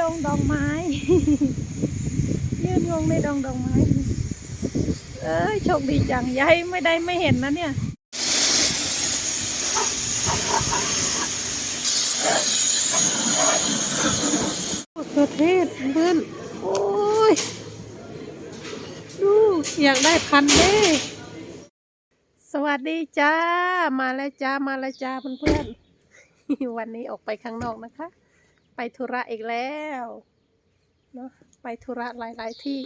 ดงดอกไม้ ยืนงงในดงดอกไม้ เอ้ยโชคดีจังยายไม่ได้ไม่เห็นนะเนี่ยประเทศเพื่อนโอ้ย ดูอยากได้พันเด้สวัสดีจ้า มาแล้วจ้า มาแล้วจ้าเพื่อนๆ วันนี้ออกไปข้างนอกนะคะ ไปธุระอีกแล้วเนาะไปธุระหลาย ๆ ที่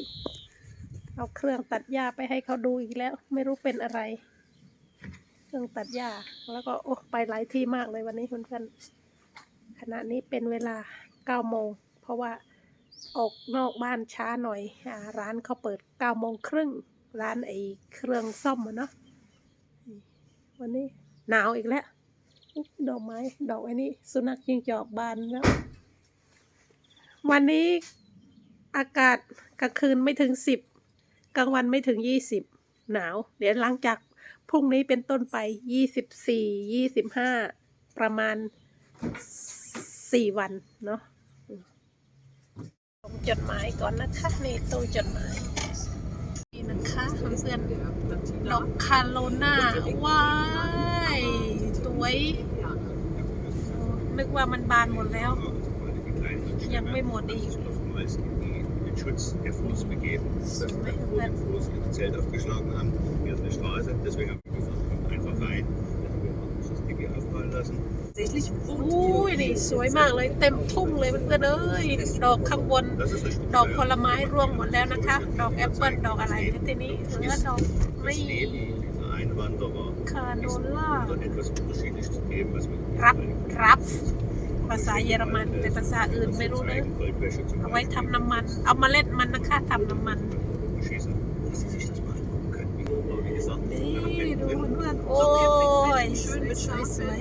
เอาเครื่องตัดหญ้าไปให้เขาดูอีกแล้ว ไม่รู้เป็นอะไร เครื่องตัดหญ้าแล้วก็โอ้ไปหลายที่มากเลยวันนี้เพื่อนๆขณะนี้เป็นเวลาเก้าโมงเพราะว่าออกนอกบ้านช้าหน่อยอร้านเขาเปิดเก้าโมงครึ่งร้านไอ้เครื่องซ่อมอะเนาะวันนี้หนาวอีกแล้วดอกไม้ ดอกไอ้นี้สุนัขยิงจอกบานแล้ว วันนี้อากาศกลางคืนไม่ถึงสิบกลางวันไม่ถึงยี่สิบหนาว เดี๋ยวหลังจากพรุ่งนี้เป็นต้นไปยี่สิบสี่ยี่สิบห้าประมาณสี่วันเนาะจดหมายก่อนนะคะในตู้จดหมายนี่นะคะเพื่อนๆดอกคาโลนาว้ายสวยนึกว่ามันบานหมดแล้ว ยังไม่หมดอีก den Schutz der Fuß begeben, dass wir vor dem Fuß das Zelt aufgeschlagen haben. Hier ist eine Straße, deswegen haben wir gesagt, kommt einfach rein. Dann haben wir das Dicke aufmalen lassen. Tatsächlich อุ้ยนี่สวยมากเลยเต็มทุ่งเลยเพื่อนๆเอ้ยดอกข้างบน Das ist richtig ดอกผ teuer. ลไม้ร่วงหมดแล้วนะคะ ดอกแอปเปิลดอกอะไรเนี่ยทีนี้เหลือดอก Das ไม่ Leben dieser Einwanderer คาโนล่า dann etwas unterschiedlich zu geben, was wir รับรับ ภาษาเยอรมันแต่ภาษาอื่นไม่รู้เลยเอาไว้ทำน้ำมัน เอาเมาเล็ดมันนะคะทำน้ำมันนี่ดูเพื่อนโอ้ยสวยสวยสวย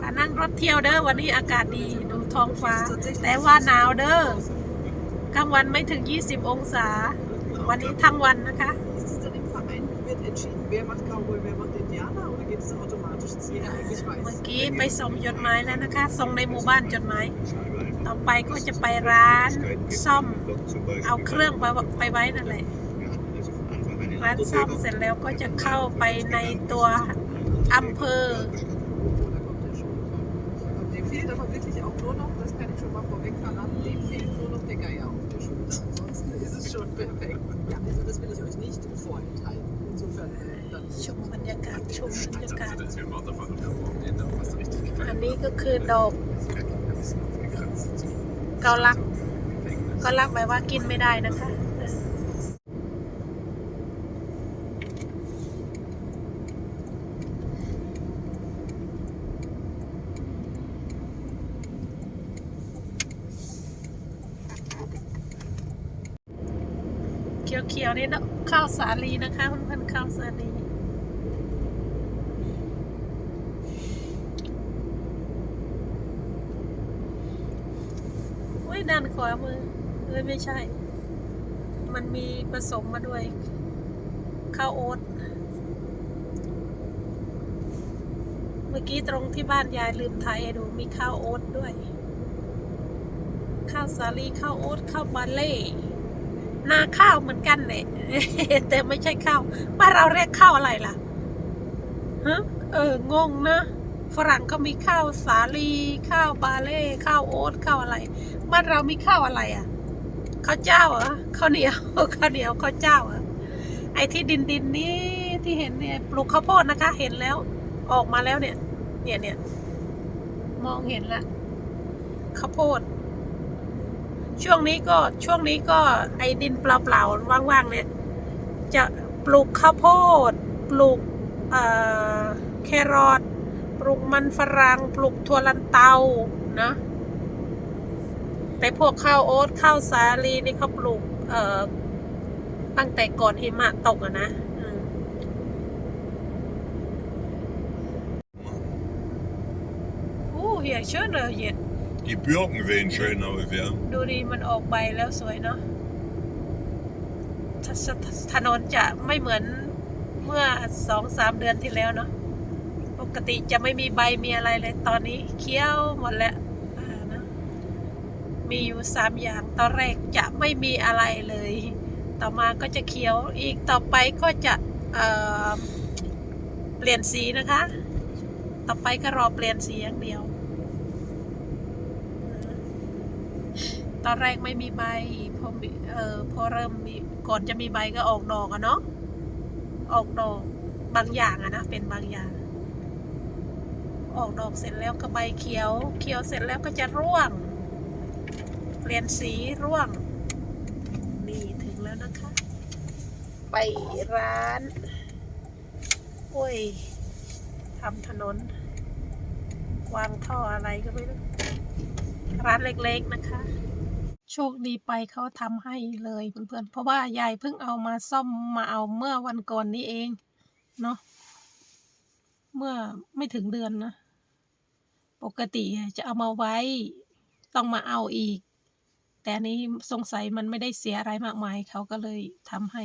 พานั่งรถเที่ยวเด้อวันนี้อากาศดีดูท้องฟ้า แต่ว่าหนาวเด้อกลางวันไม่ถึง 20 องศา วันนี้ทั้งวันนะคะ Ist es dann im Verein wird entschieden, wer macht Cowboy, wer macht Indianer oder geht es automatisch? Das jeder eigentlich เมื่อ weiß. กี้ไปส่งจดหมายแล้วนะคะ ส่งในหมู่บ้านจดหมาย ต่อไปก็จะไปร้านซ่อม เอาเครื่องไปไปไว้นั่นแหละ ร้านซ่อมเสร็จแล้วก็จะเข้าไปในตัวอำเภอ Und dem fehlt aber wirklich auch nur noch, das kann ich schon ชมบรรยากาศชมบรรยากาศ Erzähl mal davon, was du richtig อันนี้ก็คือดอกเกาลักเก็ลักแปลว่ากินไม่ได้นะคะเขียวๆนี่เนอะข้าวสาลีนะคะเพื่อนๆข้าวสาลี เว้ย ด้านขวามือเอ้ยไม่ใช่ มันมีผสมมาด้วย ข้าวโอ๊ตเมื่อกี้ตรงที่บ้านยายลืมไทยให้ดูมีข้าวโอ๊ตด้วย ข้าวสาลีข้าวโอ๊ตข้าวบาเล่นาข้าวเหมือนกันแหละแต่ไม่ใช่ข้าวบ้านเราเรียกข้าวอะไรล่ะฮะเอองงนะ ฝรั่งก็มีข้าวสาลี ข้าวบาเล่ ข้าวโอ๊ตข้าวอะไรบ้านเรามีข้าวอะไรอะข้าวเจ้าเหรอข้าวเหนียวข้าวเหนียวข้าวเจ้าเหรอไอ้ที่ดินดินนี้ที่เห็นเนี่ยปลูกข้าวโพดนะคะ เห็นแล้วออกมาแล้วเนี่ย เนี่ยเนี่ยมองเห็นละข้าวโพด ช่วงนี้ก็ช่วงนี้ก็ไอ้ดินเปล่าๆว่างๆเนี่ย จะปลูกข้าวโพด ปลูกแครอท ลูกมันฝรั่งปลูกถั่วลันเตานะ แต่พวกข้าวโอ๊ตข้าวสาลีนี่เขาปลูก เอ่อ ตั้งแต่ก่อนหิมะตกอะนะอืมอู้เหียเชิญเลยเย็น Die Birken sehen schön aus, ja. ดูดีมันออกใบแล้วสวยเนาะถถถนนจะไม่เหมือนเมื่อสองสามเดือนที่แล้วเนาะป กติจะไม่มีใบมีอะไรเลยตอนนี้เคี้ยวหมดแล้วนะมีอยู่สามอย่างตอนแรกจะไม่มีอะไรเลย ต่อมาก็จะเขียวอีกต่อไปก็จะเเปลี่ยนสีนะคะ ต่อไปก็รอเปลี่ยนสีอย่างเดียว ตอนแรกไม่มีใบพอเออพอเริ่มมีก่อนจะมีใบก็ออกดอกอะเนาะออกดอกบางอย่างอะนะเป็นบางอย่าง ออกดอกเสร็จแล้วก็ใบเขียว เขียวเสร็จแล้วก็จะร่วง เปลี่ยนสีร่วง นี่ถึงแล้วนะคะ ไปร้านโอ้ยทำถนน วางท่ออะไรก็ไม่รู้ร้านเล็กๆนะคะ โชคดีไปเขาทำให้เลยเพื่อนๆ เพราะว่ายายเพิ่งเอามาซ่อมมาเอาเมื่อวันก่อนนี้เอง เนาะเมื่อไม่ถึงเดือนนะ ปกติจะเอามาไว้ ต้องมาเอาอีก แต่นี้สงสัยมันไม่ได้เสียอะไรมากมายเขาก็เลยทำให้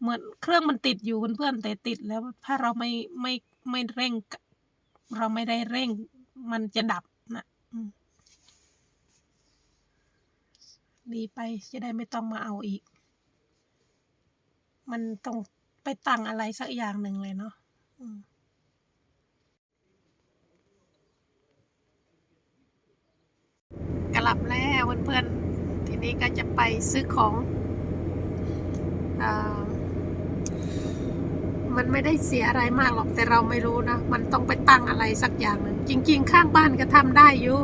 เหมือนเครื่องมันติดอยู่เพื่อนๆแต่ติดแล้วถ้าเราไม่ไม่ไม่เร่ง เราไม่ได้เร่ง มันจะดับนะดีไปจะได้ไม่ต้องมาเอาอีก มันต้องไปตั้งอะไรสักอย่างหนึ่งเลยเนาะ อืม ก ลับแล้วเพื่อนๆ ทีนี้ก็จะไปซื้อของอมันไม่ได้เสียอะไรมากหรอกแต่เราไม่รู้นะ มันต้องไปตั้งอะไรสักอย่างหนึ่งจริง ๆ ข้างบ้านก็ทำได้อยู่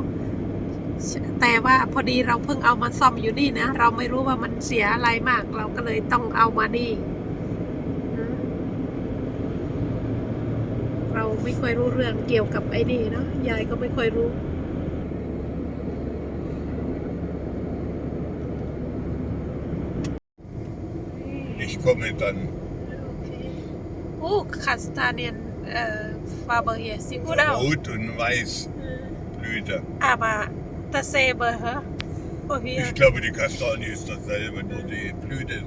แต่ว่าพอดีเราเพิ่งเอามาซ่อมอยู่นี่นะ เราไม่รู้ว่ามันเสียอะไรมาก เราก็เลยต้องเอามานี่เราไม่ค่อยรู้เรื่องเกี่ยวกับไอ้นี่เนาะยายก็ไม่ค่อยรู้ komme, dann. Oh, Kastanienfarbe äh, hier. Sieht gut aus. Rot und weiß. Mhm. Blüte. Aber dasselbe, hä? Oh, ich glaube, die Kastanie ist dasselbe, nur die Blüte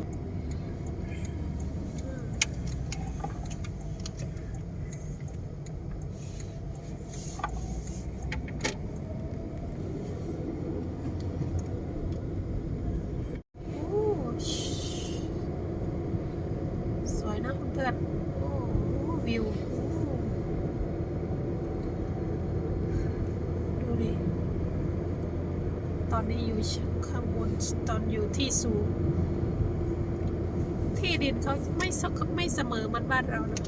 อนนี้อยู่ข้างบนตอนอยู่ที่สูง ที่ดินเขาไม่สไม่เสมอมันบ้านเรานะ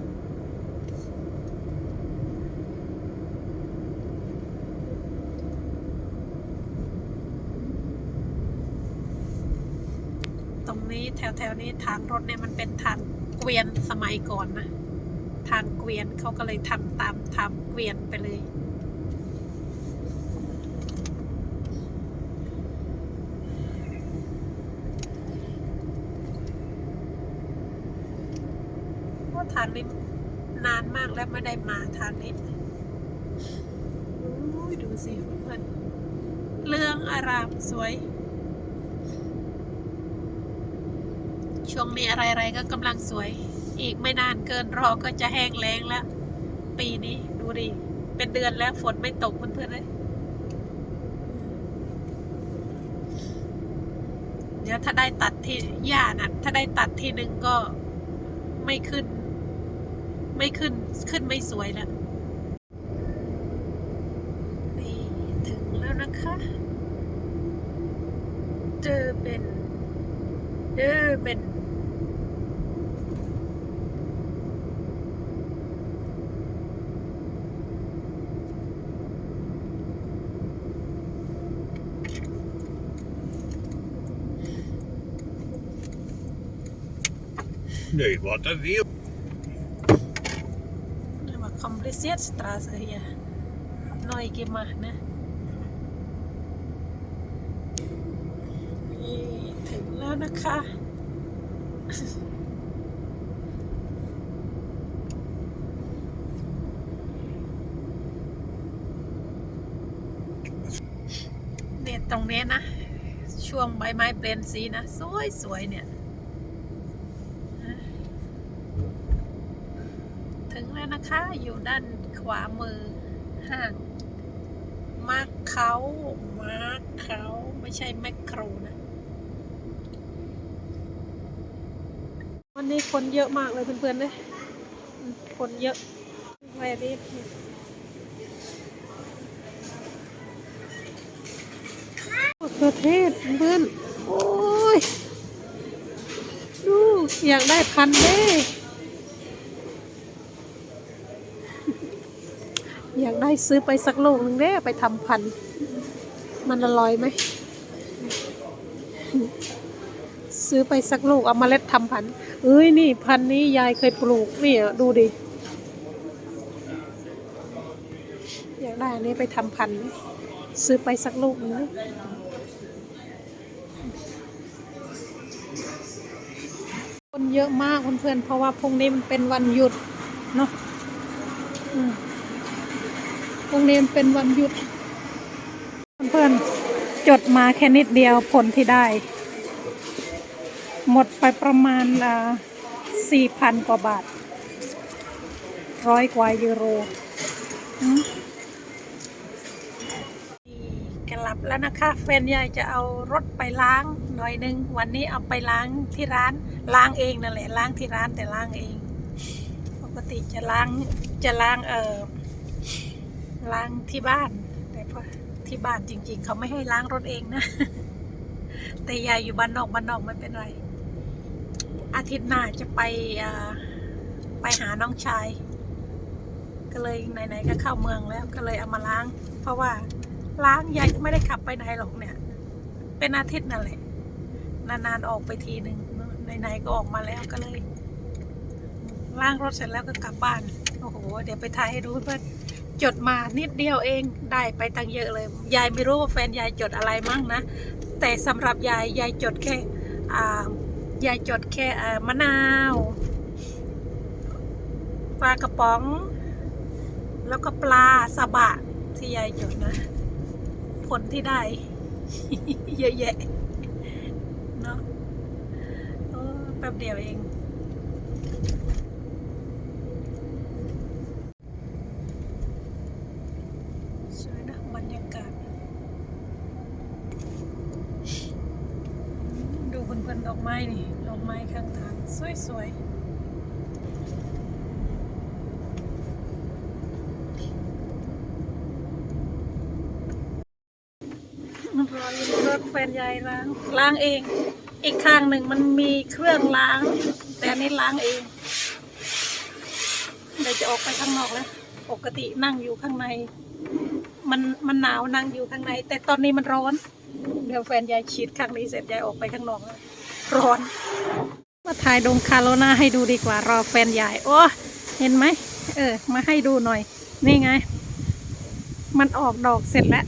ตรงนี้แถวแถวนี้ทางรถเนี่ยมันเป็นทางเกวียนสมัยก่อนนะ ทางเกวียนเขาก็เลยทำตามทางเกวียนไปเลย เพราะ ทางนี้นานมากแล้วไม่ได้มาทางนี้โอ้ยดูสิเพื่อนเรื่องอารามสวย ช่วงนี้อะไรๆก็กำลังสวย อีกไม่นานเกินรอก็จะแห้งแล้งแล้ว ปีนี้ดูดิ เป็นเดือนแล้วฝนไม่ตกเพื่อนๆเลยเดี๋ยวถ้าได้ตัดที่หญ้านะถ้าได้ตัดทีหนึ่งก็ไม่ขึ้น ไม่ขึ้นขึ้นไม่สวยแล้วนี่ถึงแล้วนะคะเจอเป็นเดอเป็น Nee, warte, wir. เรี ยกว่า complicated straße hier neu gemacht นะนี่ถึงแล้วนะคะ เนี่ยตรงเนี้ยนะ ช่วงใบไม้เปลี่ยนสีนะ สวยสวยๆเนี่ย ถึงแล้ว นะคะ อยู่ด้านขวามือห้างมาร์คเขามาร์คเขาไม่ใช่แมคโครนะ วันนี้คนเยอะมากเลยเพื่อนๆเลยคนเยอะแวร์ดีมะเขือเทศเพื่อน โอ้ย ดู อยากได้พันเด้ อยากได้ซื้อไปสักลูกหนึ่งเด้ไปทำพัน มันอร่อยไหม ซื้อไปสักลูกเอามาเล็ดทำพันธุ์เอ้ยนี่พันธุ์นี้ยายเคยปลูกนี่ดูดิ อยากได้อันนี้ไปทำพันธุ์ซื้อไปสักลูกนึงนะคนเยอะมากเพื่อนๆเพราะว่าพรุ่งนี้มันเป็นวันหยุดเนาะอืมพ รุ่งนี้มันเป็นวันหยุด เพื่อนๆจดมาแค่นิดเดียวผลที่ได้ หมดไปประมาณสี่พันกว่าบาท ร้อยกว่ายูโรอืมกลับแล้วนะคะแฟนยายจะเอารถไปล้างหน่อยหนึง วันนี้เอาไปล้างที่ร้านล้างเองนั่นแหละล้างที่ร้านแต่ล้างเอง ปกติจะล้างจะล้างเออ ล้างที่บ้าน แต่พอที่บ้านจริง ๆ เขาไม่ให้ล้างรถเองนะ แต่ยายอยู่บ้านนอกบ้านนอกไม่เป็นไร อาทิตย์หน้าจะไปไปหาน้องชาย ก็เลยไหนๆก็เข้าเมืองแล้ว ก็เลยเอามาล้าง เพราะว่าล้างยายก็ไม่ได้ขับไปไหนหรอกเนี่ย เป็นอาทิตย์นั่นแหละ นานๆออกไปทีหนึ่งไหนๆก็ออกมาแล้วก็เลยล้างรถเสร็จแล้วก็กลับบ้าน โอ้โห เดี๋ยวไปถ่ายให้ดูเพื่อน จดมานิดเดียวเองได้ไปตังเยอะเลย ยายไม่รู้ว่าแฟนยายจดอะไรมั่งนะ แต่สำหรับยายยายจดแค่ยายจดแค่มะนาวปลากระป๋อง แล้วก็ปลาสบะที่ยายจดนะ ผลที่ได้ เยอะแยะเนาะแป๊บเดียวเอง สวยนะบรรยากาศ ดูเพื่อนๆดอกไม้นี่ ดอกไม้ข้างทางสวยรอยรถแฟนยายล้างล้างเอง อีกข้างหนึ่งมันมีเครื่องล้าง แต่อันนี้ล้างเองเดี๋ยวจะออกไปข้างนอกแล้ว ปกตินั่งอยู่ข้างใน มันมันหนาวนั่งอยู่ข้างใน แต่ตอนนี้มันร้อน เดี๋ยวแฟนยายฉีดข้างนี้เสร็จยายออกไปข้างนอกแล้วร้อน มาถ่ายดงคาโรนาให้ดูดีกว่ารอแฟนยายโอ้เห็นไหมเออ มาให้ดูหน่อย นี่ไง มันออกดอกเสร็จแล้ว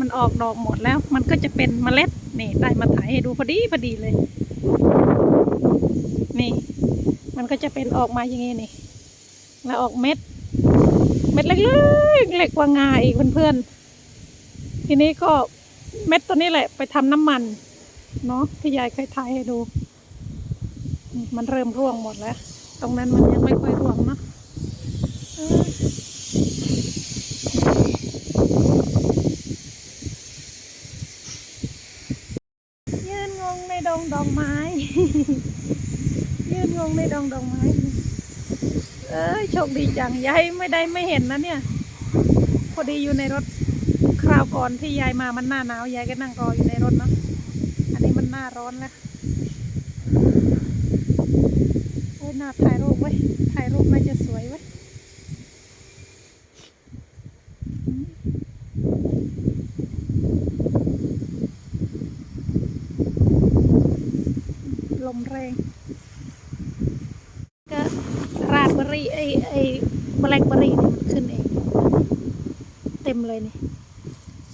มันออกดอกหมดแล้ว มันก็จะเป็นเมล็ดนี่ได้มาถ่ายให้ดูพอดีพอดีเลย นี่ มันก็จะเป็นออกมาอย่างงี้นี่ แล้วออกเม็ด เม็ดเล็กๆเล็กกว่างาอีกเพื่อนๆทีนี้ก็เม็ดตัวนี้แหละ ไปทำน้ำมันเนาะที่ยายเคยถ่ายให้ดู มันเริ่มร่วงหมดแล้ว ตรงนั้นมันยังไม่ค่อยร่วงเนาะยืนงงในดงดอกไม้ ยืนงงในดงดอกไม้ เอ้ยโชคดีจังยายไม่ได้ไม่เห็นนะเนี่ย พอดีอยู่ในรถคราวก่อนที่ยายมามันหน้าหนาวยายก็นั่งรออยู่ในรถเนาะ อันนี้มันหน้าร้อนแล้ว โอ้ยน่าถ่ายรูปไว้ยถ่ายรูปน่าจะสวยไว้ยลมแรงก็ราดเบอร์รี่ไอไอแบล็คเบอร์รี่นี่มันขึ้นเอง เต็มเลยนี่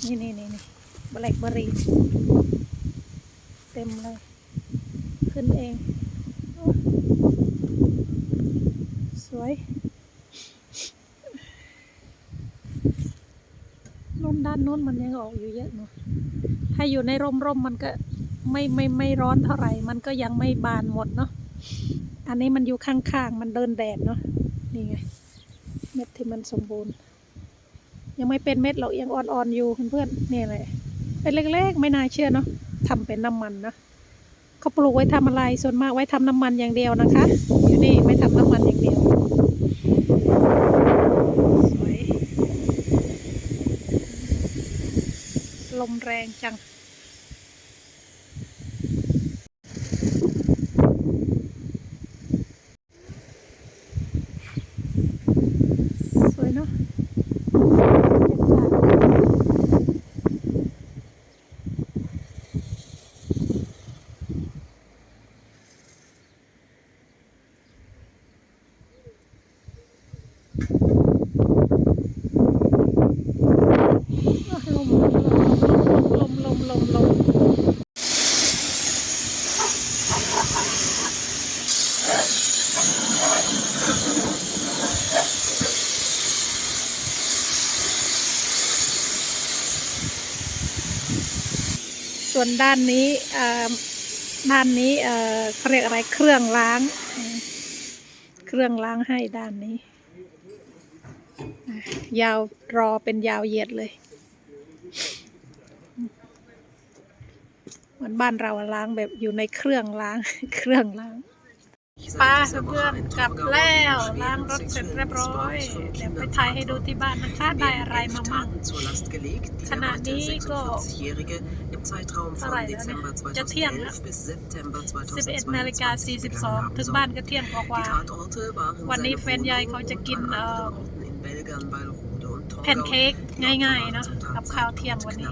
นี่นี่นี่นี่แบล็คเบอร์รี่เต็มเลย ขึ้นเองโอ้ส วยนู่นด้านนู้นมันยังออกอยู่เยอะเนาะถ้าอยู่ในร่มร่มมันก็ไม่ไม่ไม่ร้อนเท่าไหร่ มันก็ยังไม่บานหมดเนาะอันนี้มันอยู่ข้างๆ มันเดินแดดเนาะนี่ไง เม็ดที่มันสมบูรณ์ ยังไม่เป็นเม็ดหรอกยังอ่อนๆอยู่เพื่อนๆนี่เลยเป็นเล็กๆ ไม่น่าเชื่อเนาะทำเป็นน้ำมันเนาะเขาปลูกไว้ทำอะไรส่วนมากไว้ทำน้ำมันอย่างเดียวนะคะ อยู่นี่ไม่ทำน้ำมันอย่างเดียวสวยล มแรงจัง สวยเนาะลมลมลมลมลม ส่วนด้านนี้ด้านนี้เขาเรียกอะไรเครื่องล้าง เครื่องล้างให้ด้านนี้ ยาวรอเป็นยาวเหยียดเลยเหมือนบ้านเราล้างแบบอยู่ในเครื่องล้าง เครื่องล้าง ป้าเพื่อนกลับแล้วล้างรถเสร็จเรียบร้อย เดี๋ยวไปถ่ายให้ดูที่บ้านนะคะได้อะไรมามั่งขณะนี้ก็เท่าไหร่แล้วเนี่ยจะเที่ยงแล้ว11นาฬิกา42 ถึงบ้านก็เที่ยงกว่าวันนี้แฟนยายเขาจะกินเอ่อแพนเค้กง่ายๆเนอะกับข้าวเที่ยงวันนี้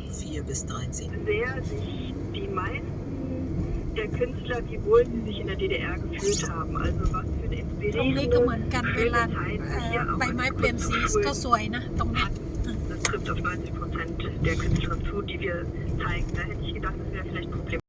der Künstler, wie wohl sie sich in der DDR gefühlt haben. Also was für eine ตรงนี้ก็เหมื inspirierende อนกันเวลาเอ่อใบไม้เปลี่ยนสีก็สวยนะตรงนี้ Das trifft auf 90 Prozent der Künstler zu, die wir zeigen. Da hätte ich gedacht, das wäre vielleicht